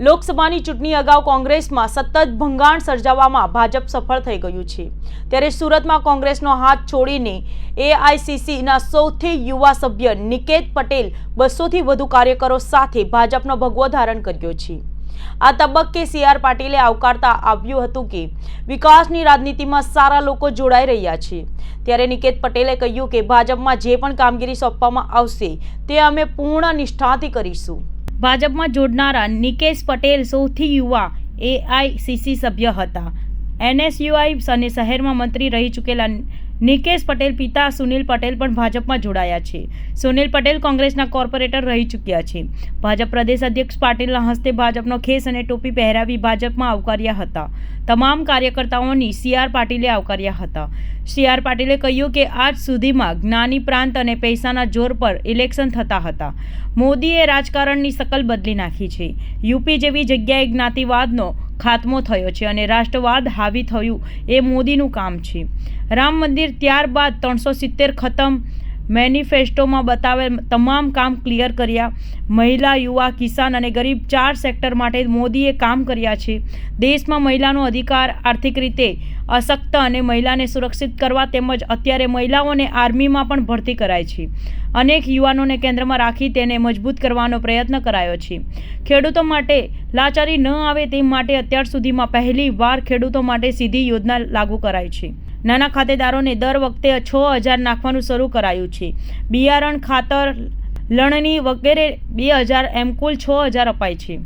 લોકસભાની ચૂંટણી અગાઉ કોંગ્રેસમાં સતત ભંગાણ સર્જાવામાં ભાજપ સફળ થઈ ગયું છે. ત્યારે સુરતમાં કોંગ્રેસનો હાથ છોડીને એઆઈસીસીના સૌથી યુવા સભ્ય નિકેત પટેલ બસોથી વધુ કાર્યકરો સાથે ભાજપનો ભગવો ધારણ કર્યો છે. આ તબક્કે સીઆર પાટીલે આવકારતા આવ્યું હતું કે વિકાસની રાજનીતિમાં સારા લોકો જોડાઈ રહ્યા છે. ત્યારે નિકેત પટેલે કહ્યું કે ભાજપમાં જે પણ કામગીરી સોંપવામાં આવશે તે અમે પૂર્ણ નિષ્ઠાથી કરીશું. ભાજપમાં જોડનારા નિકેશ પટેલ સૌથી યુવા એઆઈસીસી સભ્ય હતા. એનએસયુઆઈ અને શહેરમાં મંત્રી રહી ચૂકેલા નિકેશ પટેલ પિતા સુનિલ પટેલ પણ ભાજપમાં જોડાયા છે. સુનિલ પટેલ કોંગ્રેસના કોર્પોરેટર રહી ચૂક્યા છે. ભાજપ પ્રદેશ અધ્યક્ષ પાટીલના હસ્તે ભાજપનો ખેસ અને ટોપી પહેરાવી ભાજપમાં આવકાર્યા હતા. તમામ કાર્યકર્તાઓની સી આર પાટીલે આવકાર્યા હતા. સી આર પાટીલે કહ્યું કે આજ સુધીમાં જ્ઞાની પ્રાંત અને પૈસાના જોર પર ઇલેક્શન થતા હતા. મોદીએ રાજકારણની સકલ બદલી નાખી છે. યુપી જેવી જગ્યાએ જ્ઞાતિવાદનો ખાત્મો થયો છે અને રાષ્ટ્રવાદ હાવી થયું એ મોદીનું કામ છે. રામ મંદિર ત્યારબાદ ત્રણસો સિત્તેર ખતમ મેનિફેસ્ટોમાં બતાવેલ તમામ કામ ક્લિયર કર્યા. મહિલા, યુવા, કિસાન અને ગરીબ ચાર સેક્ટર માટે મોદીએ કામ કર્યા છે. દેશમાં મહિલાનો અધિકાર આર્થિક રીતે અશક્ત અને મહિલાને સુરક્ષિત કરવા તેમજ અત્યારે મહિલાઓને આર્મીમાં પણ ભરતી કરાય છે. અનેક યુવાનોને કેન્દ્રમાં રાખી તેને મજબૂત કરવાનો પ્રયત્ન કરાયો છે. ખેડૂતો માટે લાચારી ન આવે તે માટે અત્યાર સુધીમાં પહેલી વાર ખેડૂતો માટે સીધી યોજના લાગુ કરાઈ છે. નાના ખાતેદારોને દર વખતે છ હજાર નાખવાનું શરૂ કરાયું છે. બિયારણ ખાતર લણણી વગેરે બે હજાર એમ કુલ છ હજાર અપાય છે.